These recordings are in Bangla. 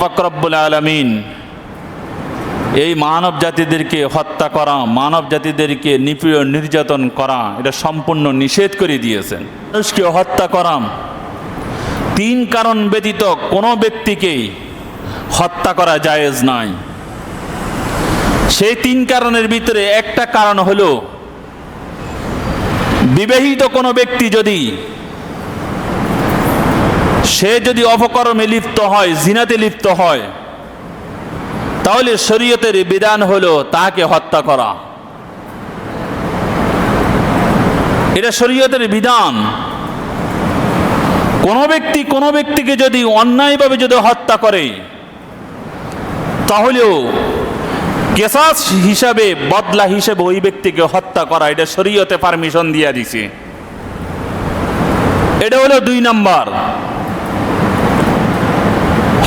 ফকরব্বুল আলমিন এই মানব জাতিদেরকে হত্যা করা, মানব জাতিদেরকে নিপীড় নির্যাতন করা, এটা সম্পূর্ণ নিষেধ করে দিয়েছেন। মানুষকে হত্যা করা, তিন কারণ ব্যতীত কোনো ব্যক্তিকেই হত্যা করা জায়েজ নয় সেই তিন কারণের ভিতরে একটা কারণ হলো, বিবাহিত কোনো ব্যক্তি যদি সে যদি অপকর্মে লিপ্ত হয়, জিনাতে লিপ্ত হয়, তাহলে শরীয়তের বিধান হলো তাকে হত্যা করা। এটা শরীয়তের বিধান। কোনো ব্যক্তি কোনো ব্যক্তিকে যদি অন্যায়ভাবে যদি হত্যা করে, তাহলেও কেসাস হিসাবে, বদলা হিসেবে ওই ব্যক্তিকে হত্যা করা, এটা শরীয়তে পারমিশন দিয়া দিছে। এটা হলো দুই নাম্বার।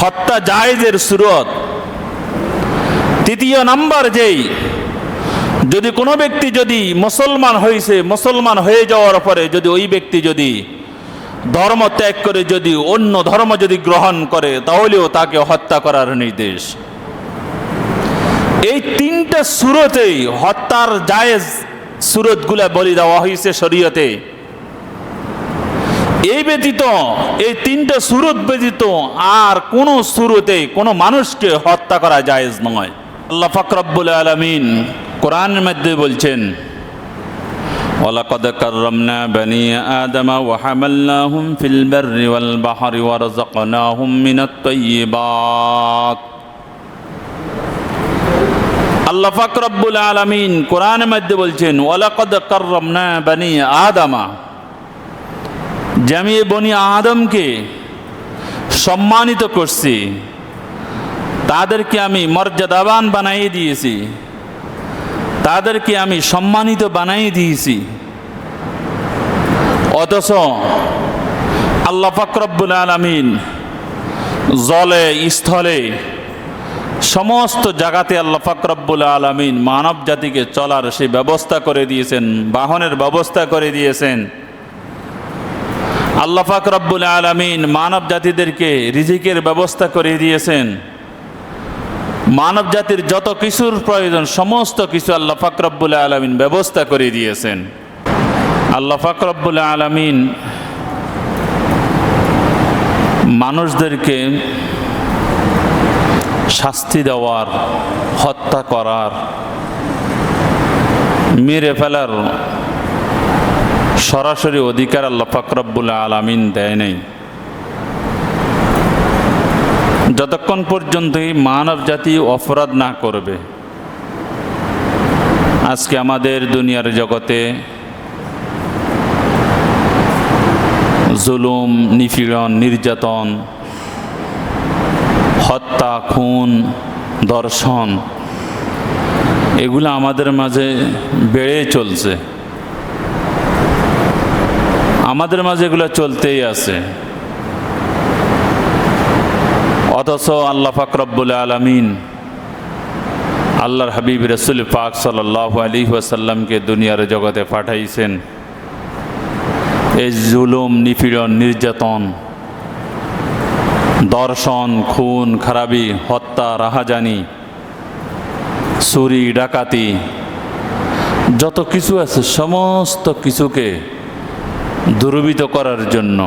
হত্যা জায়েজের সুরত। তৃতীয় নাম্বার যেই, যদি কোনো ব্যক্তি যদি মুসলমান হয়েছে মুসলমান হয়ে যাওয়ার পরে যদি ওই ব্যক্তি যদি ধর্ম ত্যাগ করে যদি অন্য ধর্ম যদি গ্রহণ করে, তাহলেও তাকে হত্যা করার নির্দেশ। এই তিনটা সুরতেই হত্যার জায়েজ সুরতগুলা বলি দেওয়া হয়েছে শরীয়তে। এই ব্যতীত এই তিনটা সুরত ব্যতীত আর কোন সুরতে কোনো মানুষকে হত্যা করা জায়েজ নয় আল্লাহ ফাকরাবুল আলমিন কোরআনের মধ্যে বলছেন ولقد كرمنا بني آدم وحملناهم في البر والبحر ورزقناهم من الطيبات আল্লাহ ফাকরাবুল আলমিন কোরআনের মধ্যে বলছেন ওয়ালাকদ করমনা বানি আদামা যে আমি এই বনি আদমকে সম্মানিত করছি। তাদেরকে আমি মর্যাদাবান বানাই দিয়েছি। তাদেরকে আমি সম্মানিত বানাই দিয়েছি। অথচ আল্লাহ ফাকরব্বুল আলমিন জলে, স্থলে সমস্ত জায়গাতে আল্লাহ ফাকরব্বুল আলমিন মানব জাতিকে চলার সেই ব্যবস্থা করে দিয়েছেন, বাহনের ব্যবস্থা করে দিয়েছেন। আল্লাহ পাক রব্বুল আলমিন মানব জাতিদেরকে রিজিকের ব্যবস্থা করে দিয়েছেন। মানব জাতির যত কিছুর প্রয়োজন, সমস্ত কিছু আল্লাহ পাক রব্বুল আলমিন ব্যবস্থা করে দিয়েছেন। আল্লাহ পাক রব্বুল আলমিন মানুষদেরকে শাস্তি দেওয়ার, হত্যা করার, মেরে ফেলার সরাসরি অধিকার আল্লাহ ফাকরাবুল আলামিন দেয় নাই। যতক্ষণ পর্যন্ত মানব জাতি অপরাধ না করবে, আজকে আমাদের দুনিয়ার জগতে জুলুম, নিপীড়ন, নির্যাতন, হত্যা, খুন দর্শন এগুলো আমাদের মাঝে বেড়ে চলছে। আমাদের মাঝে এগুলো চলতেই আছে। অথচ আল্লাহ ফাকরব্বুল আলমিন আল্লাহর হাবিব রসুল পাক সাল্লাহ আলী ওয়াসাল্লামকে দুনিয়ার জগতে পাঠাইছেন। এই জুলুম, নিপীড়ন, নির্যাতন, দর্শন, খুন, খারাপি, হত্যা, রাহাজানি, চুরি, ডাকাতি, যত কিছু আছে, সমস্ত কিছুকে দুর্বিত করার জন্য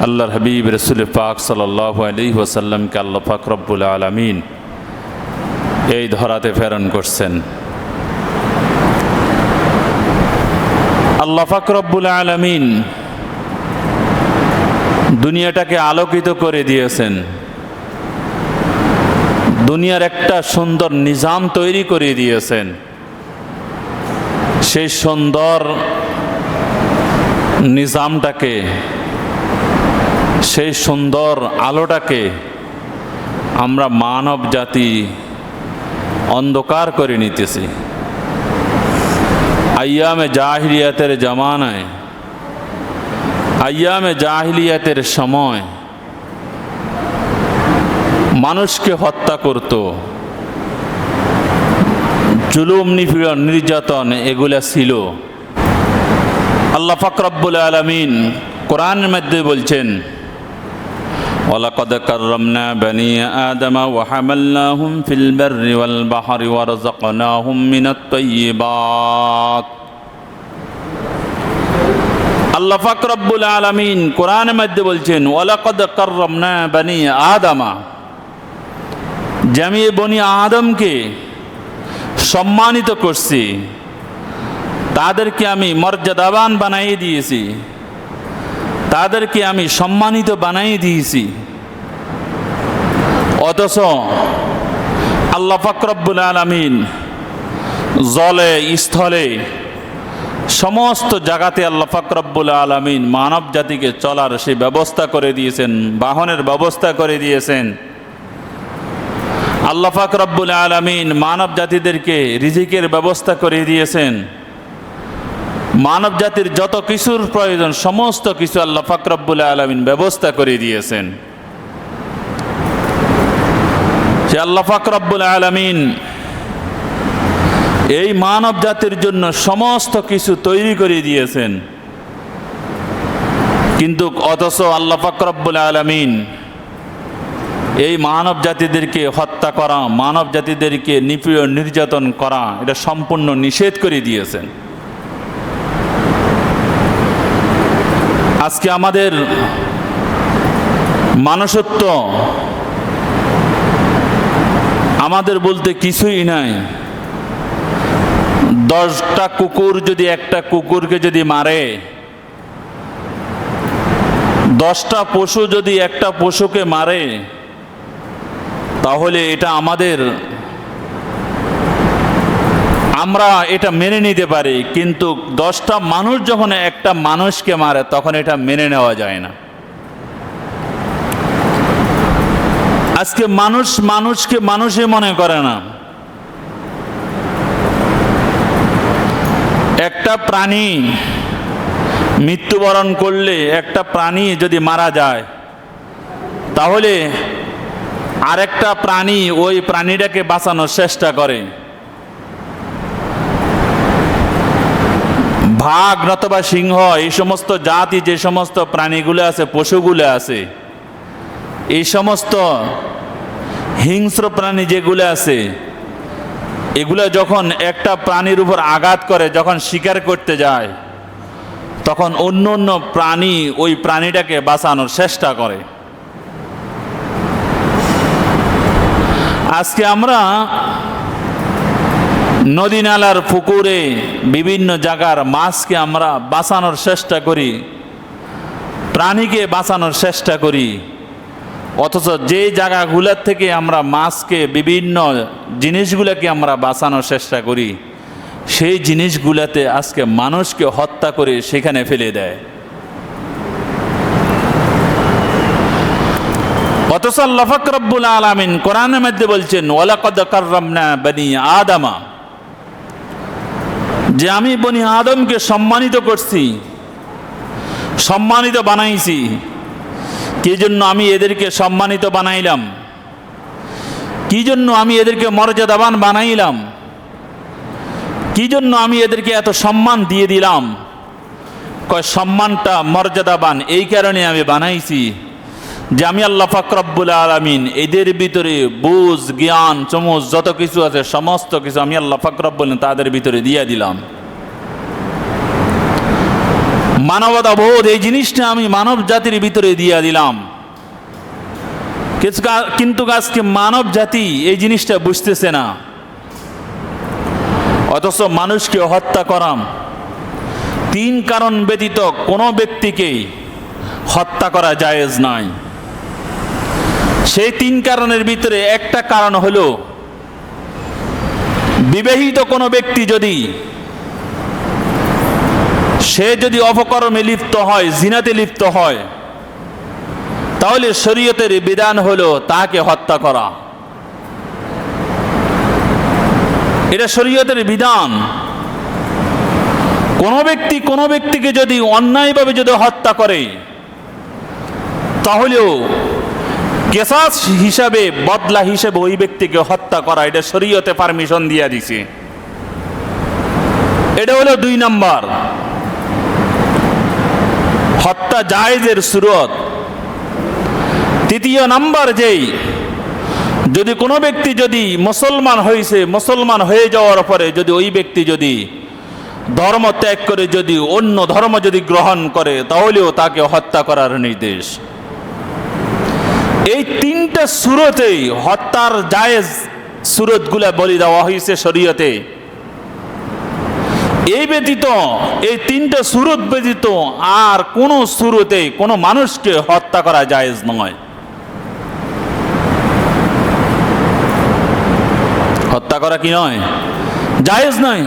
আল্লাহর হাবিব রসুল পাক সাল্লাহ আলী ওসাল্লামকে আল্লাহ পাক রব্বুল আলমিন এই ধরাতে প্রেরণ করছেন। আল্লাহ পাক রব্বুল আলমিন দুনিয়াটাকে আলোকিত করে দিয়েছেন। দুনিয়ার একটা সুন্দর নিজাম তৈরি করে দিয়েছেন। সেই সুন্দর নিজামটাকে, সেই সুন্দর আলোটাকে আমরা মানব জাতি অন্ধকার করে নিতেছি। আয়ামে জাহিলিয়াতের জামানায়, আয়ামে জাহিলিয়াতের সময় মানুষকে হত্যা করত। জুলুম, নিপীড়ন, নির্যাতন এগুলা ছিল। আল্লাহ ফাকরাবুল আলমিন কোরআনের মধ্যে বলছেন ولقد كرمنا بني آدم وحملناهم في البر والبحر ورزقناهم من الطيبات আল্লাহ পাক রব্বুল আলামিন কোরআনের মধ্যে বলছেন ওয়ালাকাদ কাররামনা বানি আদামা যে আমি এই বনি আদমকে সম্মানিত করছি তাদেরকে আমি মর্যাদাবান বানাই দিয়েছি। তাদেরকে আমি সম্মানিত বানাই দিয়েছি। অথচ আল্লাহ ফাকরব্বুল আলমিন জলে, স্থলে সমস্ত জায়গাতে আল্লাহ ফাকরব্বুল আলমিন মানব জাতিকে চলার সে ব্যবস্থা করে দিয়েছেন, বাহনের ব্যবস্থা করে দিয়েছেন। আল্লাহ ফাকরব্বুল আলমিন মানব জাতিদেরকে রিজিকের ব্যবস্থা করে দিয়েছেন। মানব জাতির যত কিছুর প্রয়োজন, সমস্ত কিছু আল্লাহ ফাকরব্বুল আলমিন ব্যবস্থা করে দিয়েছেন। সে আল্লাহ ফাকরব্বুল আলমিন এই মানব জাতির জন্য সমস্ত কিছু তৈরি করে দিয়েছেন। কিন্তু অথচ আল্লাহ ফাকরব্বুল আলমিন এই মানব জাতিদেরকে হত্যা করা, মানব জাতিদেরকে নিপীড়, নির্যাতন করা, এটা সম্পূর্ণ নিষেধ করে দিয়েছেন। আজকে আমাদের মানুষত্ব আমাদের বলতে কিছুই নাই। দশটা কুকুর যদি একটা কুকুরকে যদি মারে, দশটা পশু যদি একটা পশুকে মারে, তাহলে এটা আমাদের আমরা এটা মেনে নিতে পারি, কিন্তু দশটা মানুষ যখন একটা মানুষকে মারে, তখন এটা মেনে নেওয়া যায় না। আজকে মানুষ মানুষকে মানুষই মনে করে না। একটা প্রাণী মৃত্যুবরণ করলে একটা প্রাণী যদি মারা যায়, তাহলে আরেকটা প্রাণী ওই প্রাণীটাকে বাঁচানোর চেষ্টা করে। ভাগ নতবা সিংহ, এই সমস্ত জাতি, যে সমস্ত প্রাণীগুলো আছে, পশুগুলো আছে, এই সমস্ত হিংস্র প্রাণী যেগুলো আছে, এগুলো যখন একটা প্রাণীর উপর আঘাত করে, যখন শিকার করতে যায়, তখন অন্য অন্য প্রাণী ওই প্রাণীটাকে বাঁচানোর চেষ্টা করে। আজকে আমরা নদী নালার পুকুরে বিভিন্ন জায়গার মাছকে আমরা বাঁচানোর চেষ্টা করি, প্রাণীকে বাঁচানোর চেষ্টা করি। অথচ যে জায়গাগুলোর থেকে আমরা মাছকে, বিভিন্ন জিনিসগুলোকে আমরা বাঁচানোর চেষ্টা করি, সেই জিনিসগুলোতে আজকে মানুষকে হত্যা করে সেখানে ফেলে দেয়। অথচ আল্লাহ আলামিন কোরআনের মধ্যে বলছেন, ওয়ালাকাদ কাররামনা বনি আদামা। যে আমি বনি আদমকে সম্মানিত করছি, সম্মানিত বানাইছি, কি জন্য আমি এদেরকে সম্মানিত বানাইলাম? কি জন্য আমি এদেরকে মর্যাদাবান বানাইলাম? কি জন্য আমি এদেরকে এত সম্মান দিয়ে দিলাম? কয়, সম্মানটা মর্যাদাবান, এই কারণে আমি বানাইছি। যে আমি আল্লাহ ফাকরাব্বুল আলমিন এদের ভিতরে বুঝ, জ্ঞান, চমচ, যত কিছু আছে, সমস্ত কিছু আমি আল্লাহ ফাকরাব্বুল তাদের ভিতরে দিয়ে দিলাম। মানবতা বোধ এই জিনিসটা আমি মানব জাতির ভিতরে দিয়ে দিলাম। কিন্তু আজকে মানব জাতি এই জিনিসটা বুঝতেছে না। অথচ মানুষকে হত্যা করাম। তিন কারণ ব্যতীত কোনো ব্যক্তিকেই হত্যা করা জায়েজ নয় সেই তিন কারণের ভিতরে একটা কারণ হলো, বিবাহিত কোনো ব্যক্তি যদি সে যদি অপকর্মে লিপ্ত হয়, জিনাতে লিপ্ত হয়, তাহলে শরীয়তের বিধান হলো তাকে হত্যা করা। এটা শরীয়তের বিধান। কোনো ব্যক্তি কোনো ব্যক্তিকে যদি অন্যায়ভাবে যদি হত্যা করে, তাহলেও কেসাস হিসাবে, বদলা হিসেবে ওই ব্যক্তিকে হত্যা করা, এটা শরীয়তে পারমিশন দিয়ে দিছে। এটা হলো দুই নাম্বার। হত্যা জায়েজের সুরত। তৃতীয় নাম্বার যেই, যদি কোনো ব্যক্তি যদি মুসলমান হয়েছে মুসলমান হয়ে যাওয়ার পরে যদি ওই ব্যক্তি যদি ধর্ম ত্যাগ করে যদি অন্য ধর্ম যদি গ্রহণ করে, তাহলেও তাকে হত্যা করার নির্দেশ। এই তিনটা সুরতেই হত্যার জায়েজ সুরতগুলা বলি দেওয়া হয়েছে শরীয়তে। এই ব্যতীত, এই তিনটা সুরত ব্যতীত আর কোনো সুরতে কোনো মানুষকে হত্যা করা জায়েজ নয়। হত্যা করা কি নয়? জায়েজ নয়।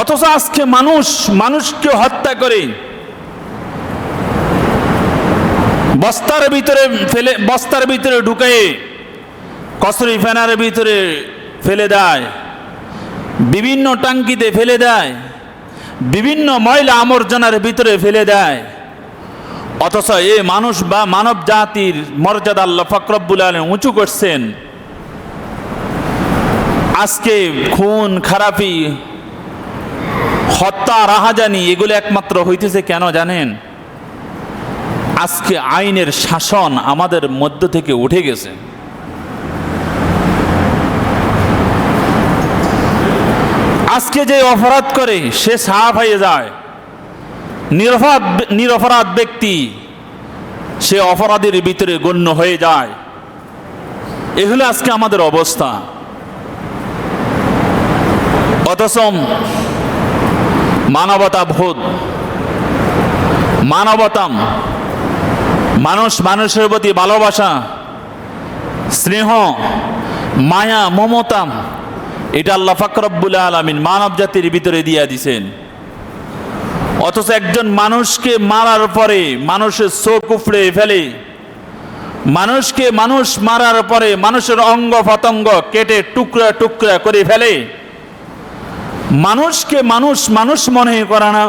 অথচ আজকে মানুষ, মানুষকে হত্যা করে বস্তার ভিতরে ফেলে, বস্তার ভিতরে ঢুকে কসরি ফেনার ভিতরে ফেলে দেয়, বিভিন্ন টাঙ্কিতে ফেলে দেয়, বিভিন্ন ময়লা আমর্জনার ভিতরে ফেলে দেয়। অথচ এ মানুষ বা মানব জাতির মর্যাদা আল্লাহ ফকরব্বুল আলম উঁচু করছেন। আজকে খুন, খারাপি, হত্যা, রাহাজানি, এগুলো একমাত্র হইতেছে কেন জানেন? আজকে আইনের শাসন আমাদের মধ্য থেকে উঠে গেছে। আজকে যে অপরাধ করে, সে সাফ হয়ে যায়। নিরপরাধ নিরপরাধ ব্যক্তি, সে অপরাধের ভিতরে গণ্য হয়ে যায়। এগুলো আজকে আমাদের অবস্থা। অথচ মানবতা ভোধ মানবতাম মানুষ মানুষের প্রতি ভালোবাসা, স্নেহ, মায়া, মমতাম, এটা আল্লাহ ফাকরব্বুল আলমিন মানব জাতির ভিতরে দিয়া দিছেন। অথচ একজন মানুষকে মারার পরে মানুষের চোখ উপড়ে ফেলে, মানুষকে মানুষ মারার পরে মানুষের অঙ্গ পতঙ্গ কেটে টুকরা টুকরা করে ফেলে, মানুষকে মানুষ মানুষ মনে করে না।